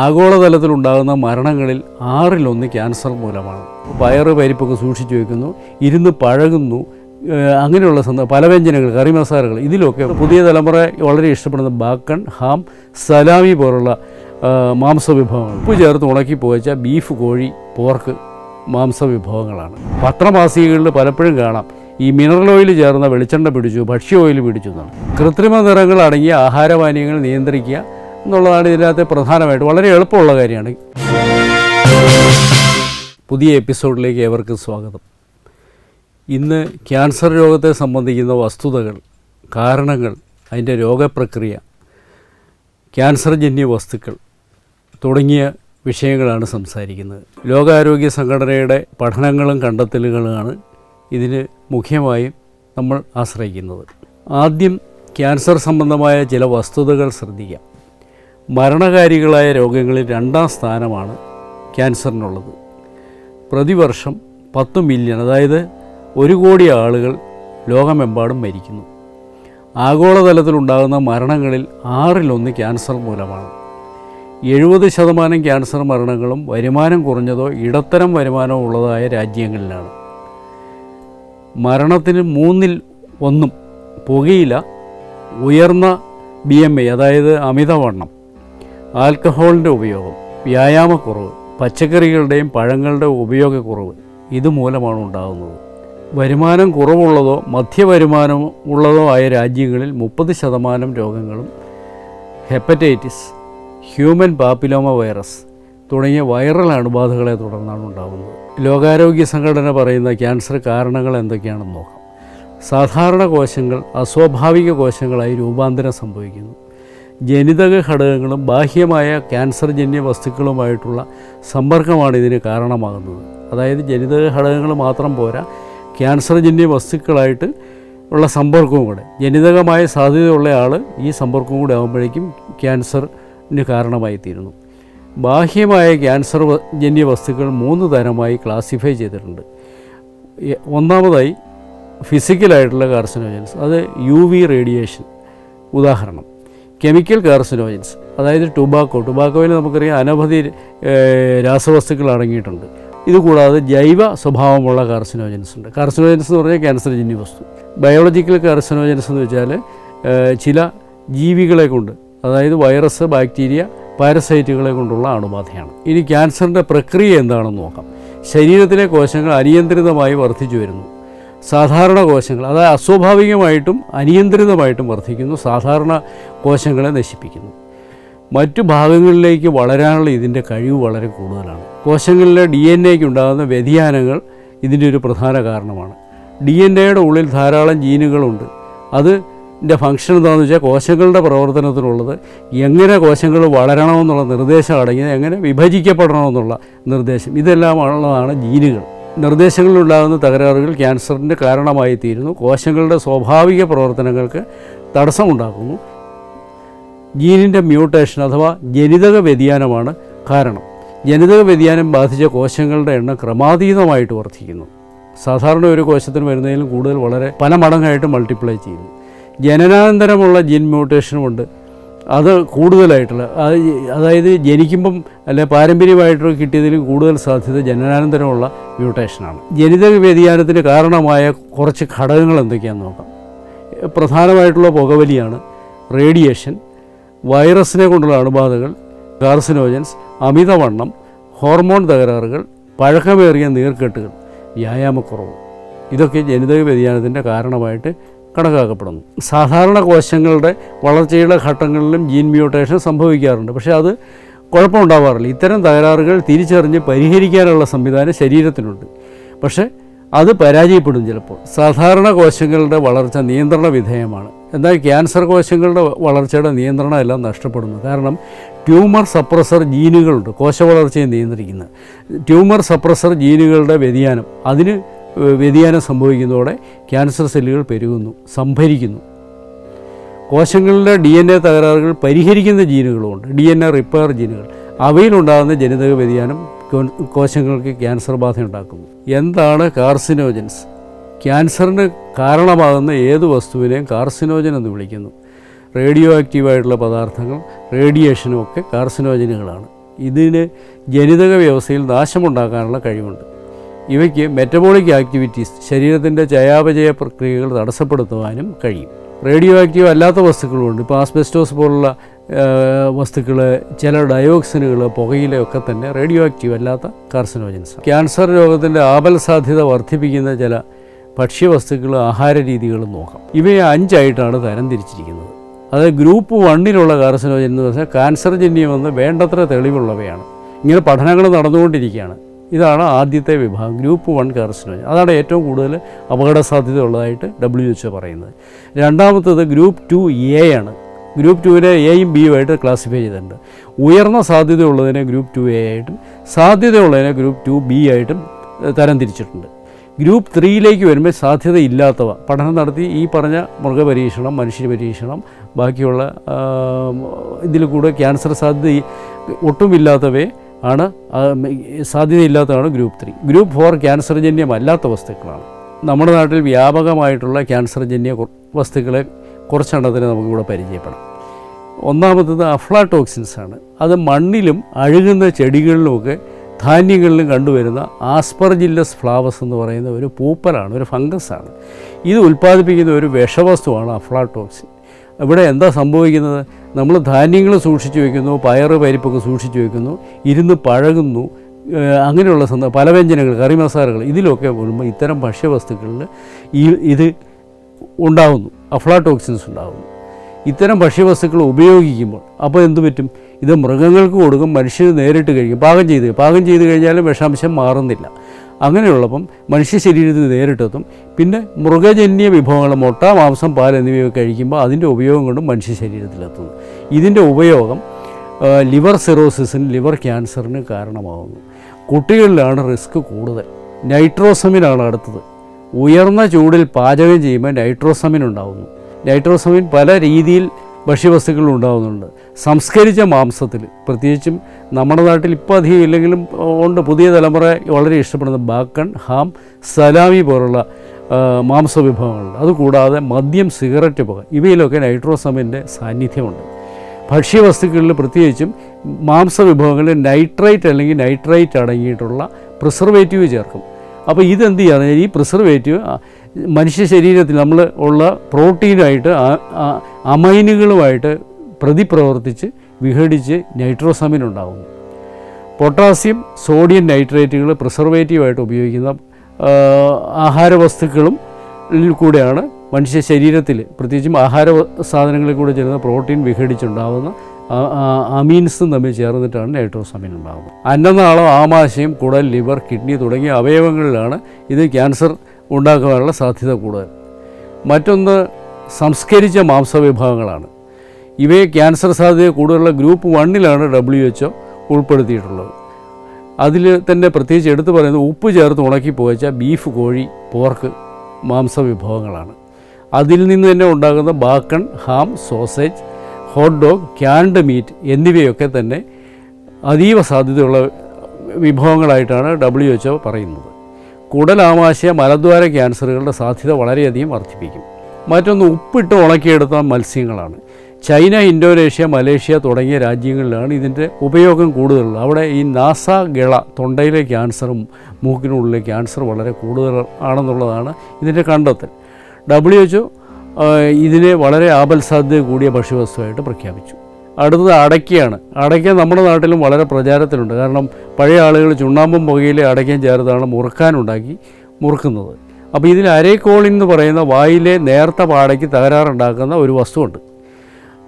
ആഗോളതലത്തിലുണ്ടാകുന്ന മരണങ്ങളിൽ ആറിലൊന്ന് ക്യാൻസർ മൂലമാണ്. വയറ് പരിപ്പൊക്കെ സൂക്ഷിച്ചു വെക്കുന്നു ഇരുന്ന് പഴകുന്നു അങ്ങനെയുള്ള സന്ദർഭം പല വ്യഞ്ജനങ്ങൾ കറി മസാലകൾ ഇതിലൊക്കെ പുതിയ തലമുറ വളരെ ഇഷ്ടപ്പെടുന്ന ബാക്കൺ ഹാം സലാമി പോലുള്ള മാംസ വിഭവങ്ങൾ ഉപ്പ് ചേർത്ത് ഉണക്കി പോയച്ച ബീഫ് കോഴി പോർക്ക് മാംസ വിഭവങ്ങളാണ് പത്രമാസികകളിൽ പലപ്പോഴും കാണാം ഈ മിനറൽ ഓയിൽ ചേർന്ന വെളിച്ചെണ്ണ പിടിച്ചു ഭക്ഷ്യ ഓയിൽ പിടിച്ചു എന്നാണ്. കൃത്രിമ നിറങ്ങൾ അടങ്ങിയ ആഹാരപാനീയങ്ങൾ നിയന്ത്രിക്കുക എന്നുള്ളതാണ് ഇതിനകത്ത് പ്രധാനമായിട്ട് വളരെ എളുപ്പമുള്ള കാര്യമാണ്. പുതിയ എപ്പിസോഡിലേക്ക് ഏവർക്കും സ്വാഗതം. ഇന്ന് ക്യാൻസർ രോഗത്തെ സംബന്ധിക്കുന്ന വസ്തുതകൾ കാരണങ്ങൾ അതിന്റെ രോഗപ്രക്രിയ ക്യാൻസർജന്യ വസ്തുക്കൾ തുടങ്ങിയ വിഷയങ്ങളാണ് സംസാരിക്കുന്നത്. ലോകാരോഗ്യ സംഘടനയുടെ പഠനങ്ങളും കണ്ടെത്തലുകളുമാണ് ഇതിന് മുഖ്യമായും നമ്മൾ ആശ്രയിക്കുന്നത്. ആദ്യം ക്യാൻസർ സംബന്ധമായ ചില വസ്തുതകൾ ശ്രദ്ധിക്കാം. മരണകാരികളായ രോഗങ്ങളിൽ രണ്ടാം സ്ഥാനമാണ് ക്യാൻസറിനുള്ളത്. പ്രതിവർഷം പത്ത് മില്യൺ അതായത് ഒരു കോടി ആളുകൾ ലോകമെമ്പാടും മരിക്കുന്നു. ആഗോളതലത്തിലുണ്ടാകുന്ന മരണങ്ങളിൽ ആറിലൊന്ന് ക്യാൻസർ മൂലമാണ്. എഴുപത് ശതമാനം ക്യാൻസർ മരണങ്ങളും വരുമാനം കുറഞ്ഞതോ ഇടത്തരം വരുമാനമോ ഉള്ളതായ രാജ്യങ്ങളിലാണ്. മരണത്തിന് മൂന്നിൽ ഒന്നും പുകയില ഉയർന്ന ബി എം ഐ അതായത് അമിതവണ്ണം ആൽക്കഹോളിന്റെ ഉപയോഗം വ്യായാമക്കുറവ് പച്ചക്കറികളുടെയും പഴങ്ങളുടെയും ഉപയോഗക്കുറവ് ഇതുമൂലമാണ് ഉണ്ടാകുന്നത്. വരുമാനം കുറവുള്ളതോ മധ്യവരുമാനം ഉള്ളതോ ആയ രാജ്യങ്ങളിൽ മുപ്പത് ശതമാനം രോഗങ്ങളും ഹെപ്പറ്റൈറ്റിസ് ഹ്യൂമൻ പാപ്പിലോമ വൈറസ് തുടങ്ങിയ വൈറൽ അണുബാധകളെ തുടർന്നാണ് ഉണ്ടാകുന്നത്. ലോകാരോഗ്യ സംഘടന പറയുന്ന ക്യാൻസർ കാരണങ്ങൾ എന്തൊക്കെയാണെന്ന് നോക്കാം. സാധാരണ കോശങ്ങൾ അസ്വാഭാവിക കോശങ്ങളായി രൂപാന്തരം സംഭവിക്കുന്നു. ജനിതക ഘടകങ്ങളും ബാഹ്യമായ ക്യാൻസർജന്യ വസ്തുക്കളുമായിട്ടുള്ള സമ്പർക്കമാണ് ഇതിന് കാരണമാകുന്നത്. അതായത് ജനിതക ഘടകങ്ങൾ മാത്രം പോരാ ക്യാൻസർജന്യ വസ്തുക്കളായിട്ട് ഉള്ള സമ്പർക്കവും കൂടെ ജനിതകമായ സാധ്യതയുള്ള ആൾ ഈ സമ്പർക്കവും കൂടെ ആകുമ്പോഴേക്കും ക്യാൻസറിന് കാരണമായി തീരുന്നു ബാഹ്യമായ ക്യാൻസർ ജന്യ വസ്തുക്കൾ മൂന്ന് തരമായി ക്ലാസിഫൈ ചെയ്തിട്ടുണ്ട്. ഒന്നാമതായി ഫിസിക്കലായിട്ടുള്ള കാർസിനോജൻസ് അത് യു വി റേഡിയേഷൻ. ഉദാഹരണം കെമിക്കൽ കാർസിനോജൻസ് അതായത് ടുബാക്കോ. ടുബാക്കോയിൽ നമുക്കറിയാം അനവധി രാസവസ്തുക്കൾ അടങ്ങിയിട്ടുണ്ട്. ഇതുകൂടാതെ ജൈവ സ്വഭാവമുള്ള കാർസിനോജൻസ് ഉണ്ട്. കാർസിനോജൻസ് എന്ന് പറഞ്ഞാൽ ക്യാൻസർ ജന്യ വസ്തു. ബയോളജിക്കൽ കാർസിനോജൻസ് എന്ന് വെച്ചാൽ ചില ജീവികളെ കൊണ്ട് അതായത് വൈറസ് ബാക്ടീരിയ പാരസൈറ്റുകളെ കൊണ്ടുള്ള അണുബാധയാണ്. ഇനി ക്യാൻസറിന്റെ പ്രക്രിയ എന്താണെന്ന് നോക്കാം. ശരീരത്തിലെ കോശങ്ങൾ അനിയന്ത്രിതമായി വർദ്ധിച്ചു വരുന്നു. സാധാരണ കോശങ്ങൾ അതായത് അസ്വാഭാവികമായിട്ടും അനിയന്ത്രിതമായിട്ടും വർദ്ധിക്കുന്നു സാധാരണ കോശങ്ങളെ നശിപ്പിക്കുന്നു. മറ്റു ഭാഗങ്ങളിലേക്ക് വളരാനുള്ള ഇതിന്റെ കഴിവ് വളരെ കൂടുതലാണ്. കോശങ്ങളിലെ ഡി എൻ എക്ക് ഉണ്ടാകുന്ന വ്യതിയാനങ്ങൾ ഇതിന്റെ ഒരു പ്രധാന കാരണമാണ്. ഡി എൻ എയുടെ ഉള്ളിൽ ധാരാളം ജീനുകളുണ്ട്. അത് ഇതിന്റെ ഫംഗ്ഷൻ എന്താണെന്ന് വെച്ചാൽ കോശങ്ങളുടെ പ്രവർത്തനത്തിനുള്ളത് എങ്ങനെ കോശങ്ങൾ വളരണമെന്നുള്ള നിർദ്ദേശം അടങ്ങിയത് എങ്ങനെ വിഭജിക്കപ്പെടണമെന്നുള്ള നിർദ്ദേശം ഇതെല്ലാം ഉള്ളതാണ് ജീനുകൾ. നിർദ്ദേശങ്ങളിലുണ്ടാകുന്ന തകരാറുകൾ ക്യാൻസറിന്റെ കാരണമായി തീരുന്നു കോശങ്ങളുടെ സ്വാഭാവിക പ്രവർത്തനങ്ങൾക്ക് തടസ്സമുണ്ടാക്കുന്നു. ജീനിന്റെ മ്യൂട്ടേഷൻ അഥവാ ജനിതക വ്യതിയാനമാണ് കാരണം. ജനിതക വ്യതിയാനം ബാധിച്ച കോശങ്ങളുടെ എണ്ണം ക്രമാതീതമായിട്ട് വർദ്ധിക്കുന്നു. സാധാരണ ഒരു കോശത്തിന് വരുന്നതിലും കൂടുതൽ വളരെ പല മടങ്ങായിട്ട് മൾട്ടിപ്ലൈ ചെയ്യുന്നു. ജനനാനന്തരമുള്ള ജീൻ മ്യൂട്ടേഷനുമുണ്ട്. അത് കൂടുതലായിട്ടുള്ള അത് അതായത് ജനിക്കുമ്പം അല്ലെ പാരമ്പര്യമായിട്ട് കിട്ടിയതിലും കൂടുതൽ സാധ്യത ജനനാനന്തരമുള്ള മ്യൂട്ടേഷനാണ്. ജനിതക വ്യതിയാനത്തിന് കാരണമായ കുറച്ച് ഘടകങ്ങൾ എന്തൊക്കെയാണെന്ന് നോക്കാം. പ്രധാനമായിട്ടുള്ള പുകവലിയാണ് റേഡിയേഷൻ വൈറസിനെ കൊണ്ടുള്ള അണുബാധകൾ കാർസിനോജൻസ് അമിതവണ്ണം ഹോർമോൺ തകരാറുകൾ പഴക്കമേറിയ നീർക്കെട്ടുകൾ വ്യായാമക്കുറവ്. ഇതൊക്കെ ജനിതക വ്യതിയാനത്തിന്റെ കാരണമായിട്ട് കണക്കാക്കപ്പെടുന്നു. സാധാരണ കോശങ്ങളുടെ വളർച്ചയുടെ ഘട്ടങ്ങളിലും ജീൻ മ്യൂട്ടേഷൻ സംഭവിക്കാറുണ്ട്. പക്ഷേ അത് കുഴപ്പമുണ്ടാവാറില്ല. ഇത്തരം തകരാറുകൾ തിരിച്ചറിഞ്ഞ് പരിഹരിക്കാനുള്ള സംവിധാനം ശരീരത്തിനുണ്ട്. പക്ഷേ അത് പരാജയപ്പെടും ചിലപ്പോൾ. സാധാരണ കോശങ്ങളുടെ വളർച്ച നിയന്ത്രണ വിധേയമാണ്. എന്നാൽ ക്യാൻസർ കോശങ്ങളുടെ വളർച്ചയുടെ നിയന്ത്രണം എല്ലാം നഷ്ടപ്പെടുന്നു. കാരണം ട്യൂമർ സപ്രസർ ജീനുകളുണ്ട്. കോശ വളർച്ചയെ നിയന്ത്രിക്കുന്നത് ട്യൂമർ സപ്രസർ ജീനുകളുടെ വ്യതിയാനം അതിന് വ്യതിയാനം സംഭവിക്കുന്നതോടെ ക്യാൻസർ സെല്ലുകൾ പെരുകുന്നു സംഭരിക്കുന്നു. കോശങ്ങളിലെ ഡി എൻ എ തകരാറുകൾ പരിഹരിക്കുന്ന ജീനുകളുമുണ്ട് ഡി എൻ എ റിപ്പയർ ജീനുകൾ. അവയിലുണ്ടാകുന്ന ജനിതക വ്യതിയാനം കോശങ്ങൾക്ക് ക്യാൻസർ ബാധ ഉണ്ടാക്കുന്നു. എന്താണ് കാർസിനോജൻസ്? ക്യാൻസറിന് കാരണമാകുന്ന ഏത് വസ്തുവിനെയും കാർസിനോജൻ എന്ന് വിളിക്കുന്നു. റേഡിയോ ആക്റ്റീവായിട്ടുള്ള പദാർത്ഥങ്ങൾ റേഡിയേഷനും ഒക്കെ കാർസിനോജനുകളാണ്. ഇതിന് ജനിതക വ്യവസ്ഥയിൽ നാശമുണ്ടാക്കാനുള്ള കഴിവുണ്ട്. ഇവയ്ക്ക് മെറ്റബോളിക് ആക്ടിവിറ്റീസ് ശരീരത്തിന്റെ ചയാപചയ പ്രക്രിയകൾ തടസ്സപ്പെടുത്തുവാനും കഴിയും. റേഡിയോ ആക്റ്റീവ് അല്ലാത്ത വസ്തുക്കളുണ്ട്. ഇപ്പോൾ ആസ്ബെസ്റ്റോസ് പോലുള്ള വസ്തുക്കൾ ചില ഡയോക്സിനുകൾ പുകയിലൊക്കെ തന്നെ റേഡിയോ ആക്റ്റീവ് അല്ലാത്ത കാർസിനോജൻസ് ക്യാൻസർ രോഗത്തിന്റെ ആപൽ സാധ്യത വർദ്ധിപ്പിക്കുന്ന ചില ഭക്ഷ്യവസ്തുക്കൾ ആഹാര രീതികളും നോക്കാം. ഇവയെ അഞ്ചായിട്ടാണ് തരംതിരിച്ചിരിക്കുന്നത്. അതായത് ഗ്രൂപ്പ് വണ്ണിലുള്ള കാർസിനോജൻ എന്ന് പറഞ്ഞാൽ ക്യാൻസർ ജന്യമെന്ന് വേണ്ടത്ര തെളിവുള്ളവയാണ്. ഇങ്ങനെ പഠനങ്ങൾ നടന്നുകൊണ്ടിരിക്കുകയാണ്. ഇതാണ് ആദ്യത്തെ വിഭാഗം. ഗ്രൂപ്പ് വൺ കാർസിനോജൻ അതാണ് ഏറ്റവും കൂടുതൽ അപകട സാധ്യത ഉള്ളതായിട്ട് ഡബ്ല്യു എച്ച് പറയുന്നത്. രണ്ടാമത്തത് ഗ്രൂപ്പ് ടു എ ആണ്. ഗ്രൂപ്പ് ടുവിനെ എയും ബിയും ആയിട്ട് ക്ലാസിഫൈ ചെയ്തിട്ടുണ്ട്. ഉയർന്ന സാധ്യതയുള്ളതിനെ ഗ്രൂപ്പ് ടു എ ആയിട്ടും സാധ്യതയുള്ളതിനെ ഗ്രൂപ്പ് ടു ബി ആയിട്ടും തരം തിരിച്ചിട്ടുണ്ട് ഗ്രൂപ്പ് ത്രീയിലേക്ക് വരുമ്പോൾ സാധ്യതയില്ലാത്തവ പഠനം നടത്തി ഈ പറഞ്ഞ മൃഗപരീക്ഷണം മനുഷ്യ പരീക്ഷണം ബാക്കിയുള്ള ഇതിൽ കൂടെ ക്യാൻസർ സാധ്യത ഒട്ടുമില്ലാത്തവയെ ആണ്. സാധ്യതയില്ലാത്തതാണ് group three. Group four cancer ജന്യമല്ലാത്ത വസ്തുക്കളാണ്. നമ്മുടെ നാട്ടിൽ വ്യാപകമായിട്ടുള്ള ക്യാൻസർ ജന്യ കു- വസ്തുക്കളെ കുറച്ചെണ്ണത്തിന് നമുക്കിവിടെ പരിചയപ്പെടാം. ഒന്നാമത്തത് അഫ്ലാടോക്സിൻസ് ആണ് അത് മണ്ണിലും അഴുകുന്ന ചെടികളിലുമൊക്കെ ധാന്യങ്ങളിലും കണ്ടുവരുന്ന ആസ്പർജില്ലസ് ഫ്ലാവസ് എന്ന് പറയുന്ന ഒരു പൂപ്പലാണ് ഒരു ഫംഗസാണ്. ഇത് ഉൽപ്പാദിപ്പിക്കുന്ന ഒരു വിഷവസ്തുവാണ് അഫ്ലാടോക്സിൻ ഇവിടെ എന്താ സംഭവിക്കുന്നത്? നമ്മൾ ധാന്യങ്ങൾ സൂക്ഷിച്ചു വെക്കുന്നു പയറ് പരിപ്പൊക്കെ സൂക്ഷിച്ചു വെക്കുന്നു ഇരുന്ന് പഴകുന്നു അങ്ങനെയുള്ള സന്ദ പല വ്യഞ്ജനങ്ങൾ കറി മസാലകൾ ഇതിലൊക്കെ വരുമ്പോൾ ഇത്തരം ഭക്ഷ്യവസ്തുക്കളിൽ ഈ ഇത് ഉണ്ടാകുന്നു അഫ്ലാടോക്സിൻസ് ഉണ്ടാകുന്നു ഇത്തരം ഭക്ഷ്യവസ്തുക്കൾ ഉപയോഗിക്കുമ്പോൾ അപ്പോൾ എന്തു പറ്റും? ഇത് മൃഗങ്ങൾക്ക് കൊടുക്കും മനുഷ്യർ നേരിട്ട് കഴിക്കും പാകം ചെയ്ത് പാകം ചെയ്ത് കഴിഞ്ഞാലും വിഷാംശം മാറുന്നില്ല. അങ്ങനെയുള്ളപ്പം മനുഷ്യ ശരീരത്തിന് നേരിട്ടെത്തും. പിന്നെ മൃഗജന്യ വിഭവങ്ങൾ മുട്ട മാംസം പാൽ എന്നിവയൊക്കെ കഴിക്കുമ്പോൾ അതിന്റെ ഉപയോഗം കൊണ്ടും മനുഷ്യ ശരീരത്തിലെത്തുന്നു. ഇതിന്റെ ഉപയോഗം ലിവർ സിറോസിസിന് ലിവർ ക്യാൻസറിന് കാരണമാകുന്നു കുട്ടികളിലാണ് റിസ്ക് കൂടുതൽ. നൈട്രോസമിനാണ് അടുത്തത്. ഉയർന്ന ചൂടിൽ പാചകം ചെയ്യുമ്പോൾ നൈട്രോസമിൻ ഉണ്ടാകുന്നു നൈട്രോസമിൻ പല രീതിയിൽ ഭക്ഷ്യവസ്തുക്കളിൽ ഉണ്ടാകുന്നുണ്ട് സംസ്കരിച്ച മാംസത്തിൽ പ്രത്യേകിച്ചും നമ്മുടെ നാട്ടിൽ ഇപ്പോൾ അധികം ഇല്ലെങ്കിലും ഉണ്ട്. പുതിയ തലമുറ വളരെ ഇഷ്ടപ്പെടുന്ന ബാക്കൺ ഹാം സലാമി പോലുള്ള മാംസ വിഭവങ്ങളുണ്ട് അതുകൂടാതെ മദ്യം സിഗരറ്റ് പുക ഇവയിലൊക്കെ നൈട്രോസമിന്റെ സാന്നിധ്യമുണ്ട്. ഭക്ഷ്യവസ്തുക്കളിൽ പ്രത്യേകിച്ചും മാംസ വിഭവങ്ങളിൽ നൈട്രൈറ്റ് അല്ലെങ്കിൽ നൈട്രൈറ്റ് അടങ്ങിയിട്ടുള്ള പ്രിസർവേറ്റീവ് ചേർക്കും. അപ്പോൾ ഇതെന്ത് ചെയ്യാന്ന് ഈ പ്രിസർവേറ്റീവ് മനുഷ്യ ശരീരത്തിൽ നമ്മൾ ഉള്ള പ്രോട്ടീനായിട്ട് അമൈനുകളുമായിട്ട് പ്രതിപ്രവർത്തിച്ച് വിഘടിച്ച് നൈട്രോസമിൻ ഉണ്ടാകുന്നു. പൊട്ടാസ്യം സോഡിയം നൈട്രേറ്റുകൾ പ്രിസർവേറ്റീവായിട്ട് ഉപയോഗിക്കുന്ന ആഹാര വസ്തുക്കളും കൂടെയാണ് മനുഷ്യ ശരീരത്തിൽ പ്രത്യേകിച്ചും ആഹാര സാധനങ്ങളിൽ കൂടെ ചേരുന്ന പ്രോട്ടീൻ വിഘടിച്ചുണ്ടാകുന്ന അമീൻസും തമ്മിൽ ചേർന്നിട്ടാണ് നൈട്രോസമിൻ ഉണ്ടാകുന്നത് അന്നനാളം ആമാശയം കുടൽ ലിവർ കിഡ്നി തുടങ്ങിയ അവയവങ്ങളിലാണ് ഇത് ക്യാൻസർ ഉണ്ടാക്കാനുള്ള സാധ്യത കൂടുതൽ. മറ്റൊന്ന് സംസ്കരിച്ച മാംസവിഭാഗങ്ങളാണ് ഇവയെ ക്യാൻസർ സാധ്യത കൂടുതലുള്ള ഗ്രൂപ്പ് വണ്ണിലാണ് ഡബ്ല്യു എച്ച് ഉൾപ്പെടുത്തിയിട്ടുള്ളത്. അതിൽ തന്നെ പ്രത്യേകിച്ച് എടുത്തു പറയുന്നത് ഉപ്പ് ചേർത്ത് ഉണക്കി പോയച്ച ബീഫ് കോഴി പോർക്ക് മാംസവിഭവങ്ങളാണ്. അതിൽ നിന്ന് തന്നെ ഉണ്ടാകുന്ന bacon ham sausage hot dog canned meat എന്നിവയൊക്കെ തന്നെ അതീവ സാധ്യതയുള്ള വിഭവങ്ങളായിട്ടാണ് ഡബ്ല്യു എച്ച് പറയുന്നത്. കുടലാമാശയ മലദ്വാര ക്യാൻസറുകളുടെ സാധ്യത വളരെയധികം വർദ്ധിപ്പിക്കും. മറ്റൊന്ന് ഉപ്പിട്ട് ഉണക്കിയെടുത്ത മത്സ്യങ്ങളാണ്. ചൈന ഇന്തോനേഷ്യ മലേഷ്യ തുടങ്ങിയ രാജ്യങ്ങളിലാണ് ഇതിന്റെ ഉപയോഗം കൂടുതലുള്ളത്. അവിടെ ഈ നാസ ഗിള തൊണ്ടയിലെ ക്യാൻസറും മൂക്കിനുള്ളിലെ ക്യാൻസർ വളരെ കൂടുതൽ ആണെന്നുള്ളതാണ് ഇതിന്റെ കണ്ടെത്തൽ. ഡബ്ല്യു എച്ച് ഇതിനെ വളരെ ആപൽ സാധ്യത കൂടിയ ഭക്ഷ്യവസ്തുവായിട്ട് പ്രഖ്യാപിച്ചു. അടുത്തത് അടയ്ക്കയാണ്. അടയ്ക്ക നമ്മുടെ നാട്ടിലും വളരെ പ്രചാരത്തിലുണ്ട്. കാരണം പഴയ ആളുകൾ ചുണ്ണാമ്പും പുകയിൽ അടയ്ക്കയും ചേർത്താണ് മുറുക്കാനുണ്ടാക്കി മുറുക്കുന്നത്. അപ്പോൾ ഇതിൽ അരേക്കോളിൻ എന്ന് പറയുന്ന വായിലെ നേർത്ത പാടയ്ക്ക് തകരാറുണ്ടാക്കുന്ന ഒരു വസ്തുവുണ്ട്.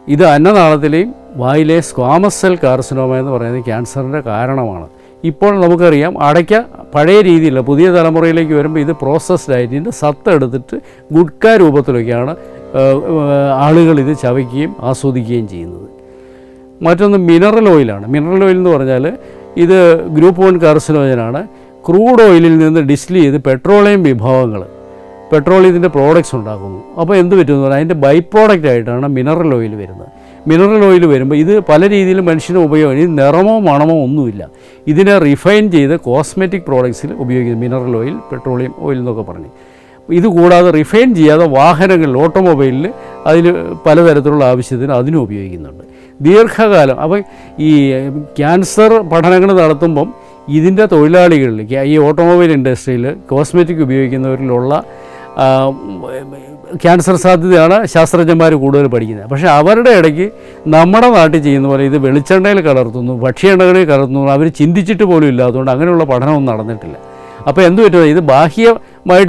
ഇത് അന്നനാളത്തിലെയും വായിലെ സ്ക്വാമസ് സെൽ കാർസിനോമ എന്ന് പറയുന്ന ക്യാൻസറിന്റെ കാരണമാണ്. ഇപ്പോൾ നമുക്കറിയാം അടയ്ക്ക പഴയ രീതിയില്ല പുതിയ തലമുറയിലേക്ക് വരുമ്പോൾ ഇത് പ്രോസസ്ഡ് ആയിട്ട് ഇതിന്റെ സത്ത് എടുത്തിട്ട് ഗുഡ്ക രൂപത്തിലൊക്കെയാണ് ആളുകൾ ഇത് ചവയ്ക്കുകയും ആസ്വദിക്കുകയും ചെയ്യുന്നത്. മറ്റൊന്ന് മിനറൽ ഓയിലാണ് മിനറൽ ഓയിൽ എന്ന് പറഞ്ഞാൽ ഇത് ഗ്രൂപ്പ് വൺ കാർസിനോജനാണ് ക്രൂഡ് ഓയിലിൽ നിന്ന് ഡിസ്റ്റിൽ ചെയ്ത് പെട്രോളിയം വിഭവങ്ങൾ പെട്രോളിയത്തിന്റെ പ്രോഡക്റ്റ്സ് ഉണ്ടാക്കുന്നു. അപ്പോൾ എന്ത് പറ്റുമെന്ന് പറഞ്ഞാൽ അതിന്റെ ബൈ പ്രോഡക്റ്റ് ആയിട്ടാണ് മിനറൽ ഓയിൽ വരുന്നത്. മിനറൽ ഓയിൽ വരുമ്പോൾ ഇത് പല രീതിയിലും മനുഷ്യന് ഉപയോഗം ഇത് നിറമോ മണമോ ഒന്നുമില്ല. ഇതിനെ റിഫൈൻ ചെയ്ത് കോസ്മെറ്റിക് പ്രോഡക്ട്സിൽ ഉപയോഗിക്കുന്നു മിനറൽ ഓയിൽ പെട്രോളിയം ഓയിൽ എന്നൊക്കെ പറഞ്ഞ്. ഇത് കൂടാതെ റിഫൈൻ ചെയ്യാതെ വാഹനങ്ങളിൽ ഓട്ടോമൊബൈലിൽ അതിൽ പലതരത്തിലുള്ള ആവശ്യത്തിന് അതിനും ഉപയോഗിക്കുന്നുണ്ട്. ദീർഘകാലം അപ്പം ഈ ക്യാൻസർ പഠനങ്ങൾ നടത്തുമ്പം ഇതിന്റെ തൊഴിലാളികളിൽ ഈ ഓട്ടോമൊബൈൽ ഇൻഡസ്ട്രിയിൽ കോസ്മെറ്റിക് ഉപയോഗിക്കുന്നവരിലുള്ള ക്യാൻസർ സാധ്യതയാണ് ശാസ്ത്രജ്ഞന്മാർ കൂടുതൽ പഠിക്കുന്നത്. പക്ഷേ അവരുടെ ഇടയ്ക്ക് നമ്മുടെ നാട്ടിൽ ചെയ്യുന്ന പോലെ ഇത് വെളിച്ചെണ്ണയിൽ കലർത്തുന്നു ഭക്ഷ്യ കലർത്തുന്നു അവർ ചിന്തിച്ചിട്ട് പോലും ഇല്ലാത്തതുകൊണ്ട് അങ്ങനെയുള്ള പഠനമൊന്നും നടന്നിട്ടില്ല. അപ്പോൾ എന്തു പറ്റുന്നത് ഇത് ബാഹ്യമായിട്ട്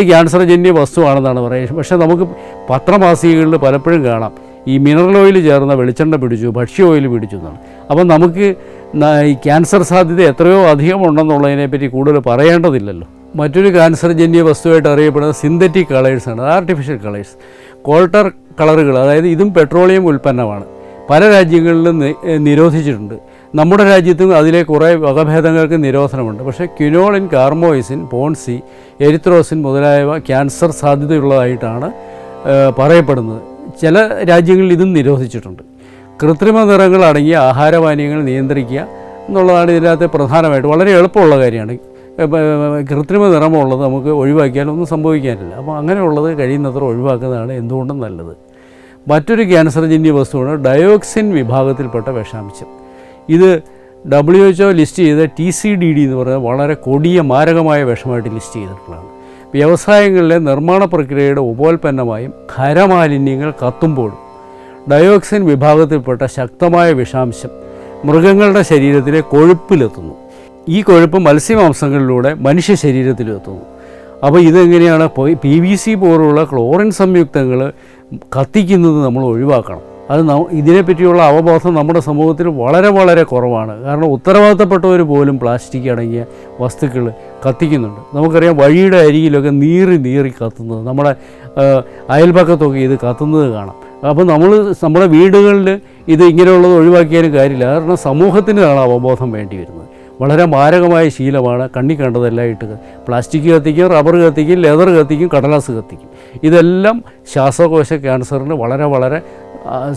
ക്യാൻസർ ജന്യ വസ്തുവാണെന്നാണ് പറയുന്നത്. പക്ഷേ നമുക്ക് പത്രമാസികകളിൽ പലപ്പോഴും കാണാം. ഈ മിനറൽ ഓയിൽ ചേർന്ന വെളിച്ചെണ്ണ പിടിച്ചു ഭക്ഷ്യ ഓയിൽ പിടിച്ചു എന്നാണ്. അപ്പം നമുക്ക് ഈ ക്യാൻസർ സാധ്യത എത്രയോ അധികം ഉണ്ടെന്നുള്ളതിനെപ്പറ്റി കൂടുതൽ പറയേണ്ടതില്ലല്ലോ. മറ്റൊരു ക്യാൻസർ ജന്യ വസ്തുവായിട്ട് അറിയപ്പെടുന്നത് സിന്തറ്റിക് കളേഴ്സാണ് ആർട്ടിഫിഷ്യൽ കളേഴ്സ് കോൾട്ടർ കളറുകൾ അതായത് ഇതും പെട്രോളിയം ഉൽപ്പന്നമാണ്. പല രാജ്യങ്ങളിലും നിരോധിച്ചിട്ടുണ്ട്. നമ്മുടെ രാജ്യത്തും അതിലെ കുറേ വകഭേദങ്ങൾക്ക് നിരോധനമുണ്ട്. പക്ഷേ ക്യുനോളിൻ കാർമോയിസിൻ പോൺസി എരിത്രോസിൻ മുതലായവ ക്യാൻസർ സാധ്യതയുള്ളതായിട്ടാണ് പറയപ്പെടുന്നത്. ചില രാജ്യങ്ങളിൽ ഇതും നിരോധിച്ചിട്ടുണ്ട്. കൃത്രിമ നിറങ്ങൾ അടങ്ങിയ ആഹാരപാനീയങ്ങൾ നിയന്ത്രിക്കുക എന്നുള്ളതാണ് ഇതിനകത്ത് പ്രധാനമായിട്ട് വളരെ എളുപ്പമുള്ള കാര്യമാണ്. കൃത്രിമ നിറമുള്ളത് നമുക്ക് ഒഴിവാക്കിയാൽ ഒന്നും സംഭവിക്കാനില്ല. അപ്പോൾ അങ്ങനെയുള്ളത് കഴിയുന്നത്ര ഒഴിവാക്കുന്നതാണ് എന്തുകൊണ്ടും നല്ലത്. മറ്റൊരു ക്യാൻസർ ജന്യ വസ്തുവാണ് ഡയോക്സിൻ വിഭാഗത്തിൽപ്പെട്ട വിഷാംശം. ഇത് ഡബ്ല്യു എച്ച് ഒ ലിസ്റ്റ് ചെയ്ത ടി സി ഡി ഡി എന്ന് പറയുന്നത് വളരെ കൊടിയ മാരകമായ വിഷമായിട്ട് ലിസ്റ്റ് ചെയ്തിട്ടുള്ളതാണ്. വ്യവസായങ്ങളിലെ നിർമ്മാണ പ്രക്രിയയുടെ ഉപോൽപ്പന്നമായും ഖരമാലിന്യങ്ങൾ കത്തുമ്പോഴും ഡയോക്സിൻ വിഭാഗത്തിൽപ്പെട്ട ശക്തമായ വിഷാംശം മൃഗങ്ങളുടെ ശരീരത്തിലെ കൊഴുപ്പിലെത്തുന്നു. ഈ കൊഴുപ്പ് മത്സ്യമാംസങ്ങളിലൂടെ മനുഷ്യ ശരീരത്തിലെത്തുന്നു. അപ്പോൾ ഇതെങ്ങനെയാണ്? പി വി സി പോലുള്ള ക്ലോറിൻ സംയുക്തങ്ങൾ കത്തിക്കുന്നത് നമ്മൾ ഒഴിവാക്കണം. അത് ന- ഇതിനെപ്പറ്റിയുള്ള അവബോധം നമ്മുടെ സമൂഹത്തിൽ വളരെ വളരെ കുറവാണ്. കാരണം ഉത്തരവാദിത്തപ്പെട്ടവർ പോലും പ്ലാസ്റ്റിക് അടങ്ങിയ വസ്തുക്കൾ കത്തിക്കുന്നുണ്ട്. നമുക്കറിയാം വഴിയുടെ അരികിലൊക്കെ നീറി നീറി കത്തുന്നത് നമ്മുടെ അയൽപക്കത്തൊക്കെ ഇത് കത്തുന്നത് കാണാം. അപ്പോൾ നമ്മൾ നമ്മുടെ വീടുകളിൽ ഇത് ഇങ്ങനെയുള്ളത് ഒഴിവാക്കിയാലും കാര്യമില്ല. കാരണം സമൂഹത്തിനാണ് അവബോധം വേണ്ടി വരുന്നത്. വളരെ മാരകമായ ശീലമാണ് കണ്ണി കണ്ടതെല്ലാം ഇട്ട് പ്ലാസ്റ്റിക് കത്തിക്കും റബ്ബർ കത്തിക്കും ലെതർ കത്തിക്കും കടലാസ് കത്തിക്കും. ഇതെല്ലാം ശ്വാസകോശ ക്യാൻസറിന് വളരെ വളരെ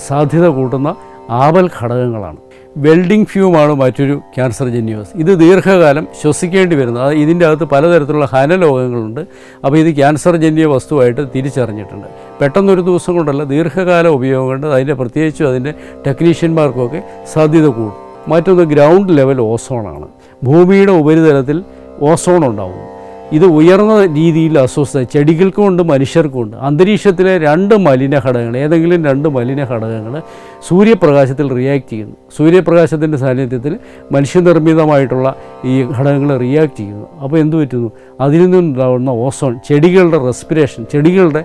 സാധ്യത കൂട്ടുന്ന ആവൽ ഘടകങ്ങളാണ്. വെൽഡിംഗ് ഫ്യൂമാണ് മറ്റൊരു ക്യാൻസർ ജന്യവസ് ഇത് ദീർഘകാലം ശ്വസിക്കേണ്ടി വരുന്നത്. അത് ഇതിന്റെ അകത്ത് പലതരത്തിലുള്ള ഹനലോകങ്ങളുണ്ട് അപ്പോൾ ഇത് ക്യാൻസർ ജന്യ വസ്തുവായിട്ട് തിരിച്ചറിഞ്ഞിട്ടുണ്ട്. പെട്ടെന്നൊരു ദിവസം കൊണ്ടല്ല ദീർഘകാല ഉപയോഗം കൊണ്ട് അതിന്റെ പ്രത്യേകിച്ചും അതിന്റെ ടെക്നീഷ്യന്മാർക്കൊക്കെ സാധ്യത കൂടും. മറ്റൊന്ന് ഗ്രൗണ്ട് ലെവൽ ഓസോണാണ്. ഭൂമിയുടെ ഉപരിതലത്തിൽ ഓസോൺ ഉണ്ടാകുന്നു ഇത് ഉയർന്ന രീതിയിൽ അസ്വസ്ഥത മനുഷ്യർക്കും ഉണ്ട്. അന്തരീക്ഷത്തിലെ രണ്ട് മലിന ഘടകങ്ങൾ ഏതെങ്കിലും രണ്ട് മലിന ഘടകങ്ങൾ സൂര്യപ്രകാശത്തിൽ റിയാക്ട് ചെയ്യുന്നു. സൂര്യപ്രകാശത്തിന്റെ സാന്നിധ്യത്തിൽ മനുഷ്യനിർമ്മിതമായിട്ടുള്ള ഈ ഘടകങ്ങൾ റിയാക്ട് ചെയ്യുന്നു. അപ്പോൾ എന്ത് പറ്റുന്നു? അതിൽ നിന്നുണ്ടാവുന്ന ഓസോൺ ചെടികളുടെ റെസ്പിറേഷൻ ചെടികളുടെ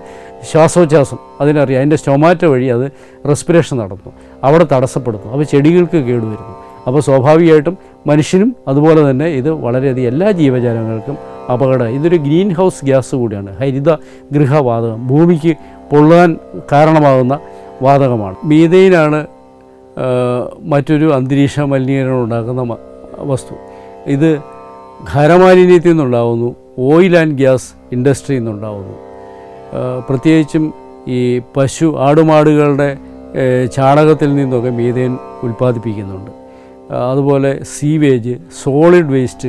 ശ്വാസോച്ഛാസം അതിനറിയാം അതിന്റെ സ്റ്റൊമാറ്റോ വഴി അത് റെസ്പിറേഷൻ നടന്നു അവിടെ തടസ്സപ്പെടുന്നു. അപ്പോൾ ചെടികൾക്ക് കേടുവരുന്നു. അപ്പോൾ സ്വാഭാവികമായിട്ടും മനുഷ്യനും അതുപോലെ തന്നെ ഇത് വളരെയധികം എല്ലാ ജീവജാലങ്ങൾക്കും അപകടം. ഇതൊരു ഗ്രീൻ ഹൗസ് ഗ്യാസ് കൂടിയാണ്. ഹരിത ഗൃഹവാതകം. ഭൂമിക്ക് പൊള്ളാൻ കാരണമാകുന്ന വാതകമാണ്. മീതയിലാണ് മറ്റൊരു അന്തരീക്ഷ മലിനീകരണം ഉണ്ടാക്കുന്ന വസ്തു. ഇത് ഖരമാലിന്യത്തിൽ നിന്നുണ്ടാകുന്നു ഓയിൽ ആൻഡ് ഗ്യാസ് ഇൻഡസ്ട്രിയിൽ നിന്നുണ്ടാകുന്നു പ്രത്യേകിച്ചും ഈ പശു ആടുമാടുകളുടെ ചാണകത്തിൽ നിന്നൊക്കെ മീതേൻ ഉൽപ്പാദിപ്പിക്കുന്നുണ്ട്. അതുപോലെ സീവേജ് സോളിഡ് വേസ്റ്റ്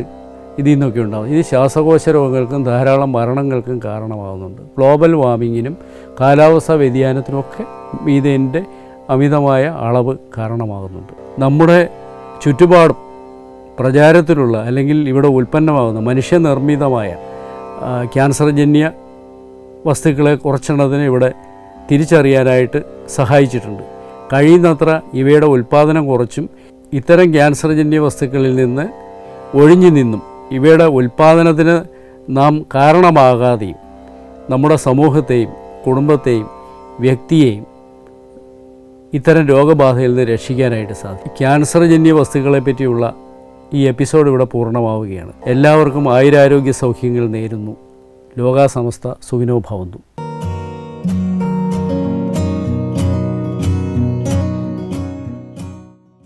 ഇതിൽ നിന്നൊക്കെ ഉണ്ടാകും. ഇത് ശ്വാസകോശ രോഗങ്ങൾക്കും ധാരാളം മരണങ്ങൾക്കും കാരണമാകുന്നുണ്ട്. ഗ്ലോബൽ വാർമിങ്ങിനും കാലാവസ്ഥാ വ്യതിയാനത്തിനുമൊക്കെ മീതേന്റെ അമിതമായ അളവ് കാരണമാകുന്നുണ്ട്. നമ്മുടെ ചുറ്റുപാടും പ്രചാരത്തിലുള്ള അല്ലെങ്കിൽ ഇവിടെ ഉൽപ്പന്നമാകുന്ന മനുഷ്യനിർമ്മിതമായ ക്യാൻസർജന്യ വസ്തുക്കളെ കുറച്ചെണ്ണതിന് ഇവിടെ തിരിച്ചറിയാനായിട്ട് സഹായിച്ചിട്ടുണ്ട്. കഴിയുന്നത്ര ഇവയുടെ ഉൽപ്പാദനം കുറച്ചും ഇത്തരം ക്യാൻസർജന്യ വസ്തുക്കളിൽ നിന്ന് ഒഴിഞ്ഞു നിന്നും ഇവയുടെ ഉൽപ്പാദനത്തിന് നാം കാരണമാകാതെയും നമ്മുടെ സമൂഹത്തെയും കുടുംബത്തെയും വ്യക്തിയെയും ഇത്തരം രോഗബാധയിൽ നിന്ന് രക്ഷിക്കാനായിട്ട് സാധിക്കും. ക്യാൻസർജന്യ വസ്തുക്കളെ പറ്റിയുള്ള ഈ എപ്പിസോഡ് ഇവിടെ പൂർണമാവുകയാണ്. എല്ലാവർക്കും ആയുരാരോഗ്യ സൗഖ്യങ്ങൾ നേരുന്നു. ലോകാസമസ്ത സുഖിനോ ഭവന്തു.